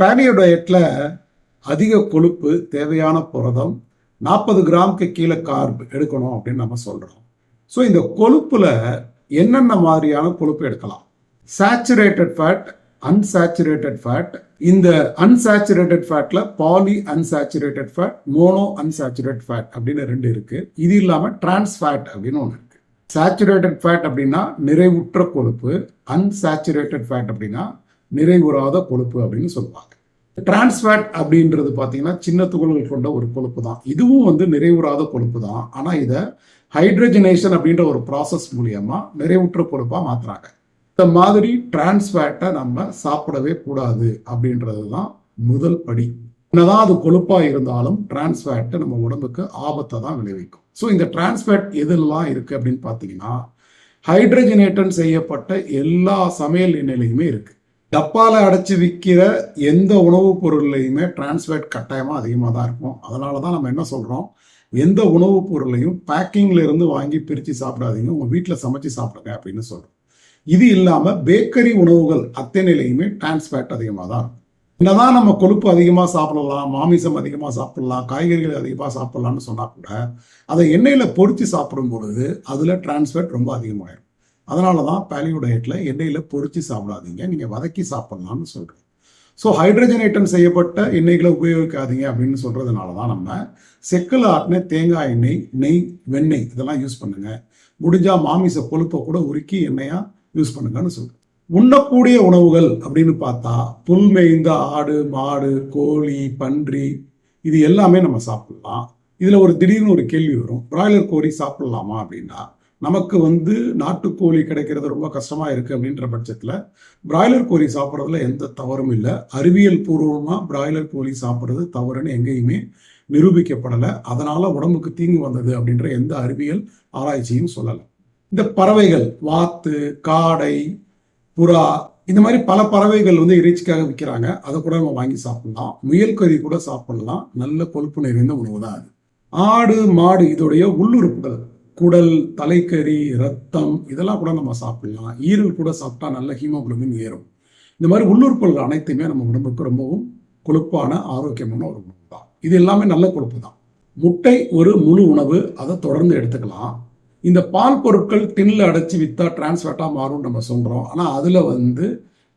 Paleo டயட்டில் அதிக கொழுப்பு தேவையான புரதம் நாற்பது கிராமுக்கு கீழே கார்ப் எடுக்கணும் அப்படின்னு நம்ம சொல்கிறோம் ஸோ இந்த கொழுப்பில் என்னென்ன மாதிரியான கொழுப்பு எடுக்கலாம்? சேச்சுரேட்டட் ஃபேட் அன்சேச்சுரேட்டட் ஃபேட் இந்த unsaturated ஃபேட்ல poly unsaturated fat mono unsaturated fat அப்படின்னு ரெண்டு இருக்கு. இது இல்லாமல் டிரான்ஸ் ஃபேட் அப்படின்னு ஒன்று இருக்கு. சேச்சுரேட்டட் ஃபேட் அப்படின்னா நிறைவுற்ற கொழுப்பு அன்சேச்சுரேட்டட் ஃபேட் அப்படின்னா நிறைவுறாத கொழுப்பு அப்படின்னு சொல்லுவாங்க. டிரான்ஸ்ஃபேட் அப்படின்றது பார்த்தீங்கன்னா சின்ன துகள்கள் கொண்ட ஒரு கொழுப்பு தான் இதுவும் வந்து நிறைவுறாத கொழுப்பு தான் ஆனால் இதை ஹைட்ரஜனேஷன் அப்படின்ற ஒரு ப்ராசஸ் மூலியமா நிறைவுற்ற கொழுப்பாக மாத்துறாங்க. இந்த மாதிரி டிரான்ஸ்ஃபேட்டை நம்ம சாப்பிடவே கூடாது அப்படின்றது தான் முதல் படி. என்னதான் அது கொழுப்பா இருந்தாலும் டிரான்ஸ்ஃபேட்டை நம்ம உடம்புக்கு ஆபத்தை தான் விளைவிக்கும். ஸோ இந்த டிரான்ஸ்ஃபேட் எதெல்லாம் இருக்கு அப்படின்னு பார்த்தீங்கன்னா ஹைட்ரஜனேட்டன் செய்யப்பட்ட எல்லா சமையல் எண்ணெயிலையுமே இருக்கு. டப்பாவில் அடைச்சி விற்கிற எந்த உணவுப் பொருள்லையுமே டிரான்ஸ்ஃபேட் கட்டாயமாக அதிகமாக தான் இருக்கும். அதனால தான் நம்ம என்ன சொல்கிறோம் எந்த உணவுப் பொருளையும் பேக்கிங்ல இருந்து வாங்கி பிரித்து சாப்பிடாதீங்க. உங்கள் வீட்டில் சமைச்சு சாப்பிடுங்க அப்படின்னு சொல்கிறோம் இது இல்லாமல் பேக்கரி உணவுகள் அத்தனையிலையுமே டிரான்ஸ்ஃபேட் அதிகமாக தான் இருக்கும். என்னதான் நம்ம கொழுப்பு அதிகமாக சாப்பிடலாம் மாமிசம் அதிகமாக சாப்பிடலாம் காய்கறிகள் அதிகமாக சாப்பிடலாம்னு சொன்னால் கூட அதை எண்ணெயில் பொறித்து சாப்பிடும் பொழுது அதில் டிரான்ஸ்ஃபேட் ரொம்ப அதிகமாகிடும் அதனால தான் பேலியோடேட்டில் எண்ணெயில் பொறிச்சு சாப்பிடாதீங்க. நீங்கள் வதக்கி சாப்பிட்லாம்னு சொல்கிறேன் ஸோ ஹைட்ரஜனேட்டன் செய்யப்பட்ட எண்ணெய்களை உபயோகிக்காதீங்க அப்படின்னு சொல்கிறதுனால தான் நம்ம செக்கில் ஆட்டின தேங்காய் எண்ணெய் நெய் வெண்ணெய் இதெல்லாம் யூஸ் பண்ணுங்கள் முடிஞ்சால் மாமிச கொழுப்பை கூட உருக்கி எண்ணெயாக யூஸ் பண்ணுங்கன்னு சொல்கிறேன் உண்ணக்கூடிய உணவுகள் அப்படின்னு பார்த்தா புல் மேய்ந்த ஆடு மாடு கோழி பன்றி இது எல்லாமே நம்ம சாப்பிட்லாம். இதில் ஒரு திடீர்னு ஒரு கேள்வி வரும். பிராய்லர் கோழி சாப்பிட்லாமா அப்படின்னா நமக்கு வந்து நாட்டுக்கோழி கிடைக்கிறது ரொம்ப கஷ்டமாக இருக்குது அப்படின்ற பட்சத்தில் பிராய்லர் கோழி சாப்பிட்றதுல எந்த தவறும் இல்லை. அறிவியல் பூர்வமாக பிராய்லர் கோழி சாப்பிட்றது தவறுன்னு எங்கேயுமே நிரூபிக்கப்படலை. அதனால் உடம்புக்கு தீங்கு வந்தது அப்படின்ற எந்த அறிவியல் ஆராய்ச்சியும் சொல்லலை. இந்த பறவைகள் வாத்து காடை புறா இந்த மாதிரி பல பறவைகள் வந்து இறைச்சிக்காக விற்கிறாங்க அதை கூட நம்ம வாங்கி சாப்பிடலாம். முயல் கறி கூட சாப்பிடலாம். நல்ல கொழுப்பு நிறைந்த உணவு தான் அது. ஆடு மாடு இதோடைய உள்ளுறுப்புகள். குடல் தலைக்கறி ரத்தம் இதெல்லாம் கூட நம்ம சாப்பிடலாம். ஈரல் கூட சாப்பிட்டா நல்ல ஹீமோகுளோபின் ஏறும். இந்த மாதிரி உள்ளுறுப்புகள் அனைத்துமே நம்ம உடம்புக்கு ரொம்பவும் கொழுப்பான ஆரோக்கியமான ஒரு உணவு தான். இது எல்லாமே நல்ல கொழுப்பு தான். முட்டை ஒரு முழு உணவு. அதை தொடர்ந்து எடுத்துக்கலாம். இந்த பால் பொருட்கள் டின்ல அடைச்சி வித்தா டிரான்ஸ்ஃபேட்டாக மாறும்னு நம்ம சொல்கிறோம் ஆனால் அதில் வந்து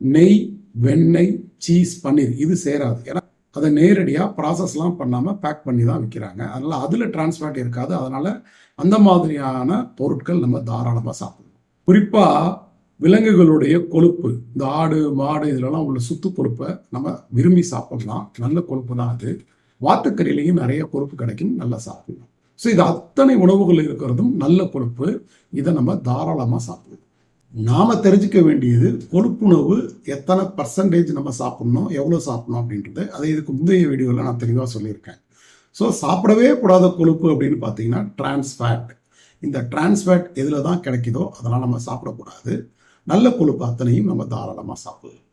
நெய் வெண்ணெய் சீஸ் பன்னீர் இது சேராது. ஏன்னா அதை நேரடியாக ப்ராசஸ்லாம் பண்ணாமல் பேக் பண்ணி தான் விற்கிறாங்க அதனால் அதில் டிரான்ஸ்ஃபேட் இருக்காது. அதனால் அந்த மாதிரியான பொருட்கள் நம்ம தாராளமாக சாப்பிடுவோம் குறிப்பாக விலங்குகளுடைய கொழுப்பு இந்த ஆடு மாடு இதிலெல்லாம் உள்ள சுத்து கொழுப்பை நம்ம விரும்பி சாப்பிடலாம். நல்ல கொழுப்பு தான் அது. வாத்துக்கறியிலையும் நிறைய கொழுப்பு கிடைக்கும். நல்லா சாப்பிடலாம். ஸோ இது அத்தனை உணவுகள் இருக்கிறதும் நல்ல கொழுப்பு. இதை நம்ம தாராளமாக சாப்பிடுவோம் நாம் தெரிஞ்சுக்க வேண்டியது கொழுப்புணவு எத்தனை பர்சன்டேஜ் நம்ம சாப்பிட்ணும் எவ்வளோ சாப்பிட்ணும் அப்படின்றது. அதை இதுக்கு முந்தைய வீடியோவில் நான் தெளிவாக சொல்லியிருக்கேன். ஸோ சாப்பிடவே கூடாத கொழுப்பு அப்படின்னு பார்த்தீங்கன்னா டிரான்ஸ்ஃபேட் இந்த டிரான்ஸ்ஃபேட் எதில் தான் கிடைக்குதோ அதெல்லாம் நம்ம சாப்பிடக்கூடாது. நல்ல கொழுப்பு அத்தனையும் நம்ம தாராளமாக சாப்பிடுவோம்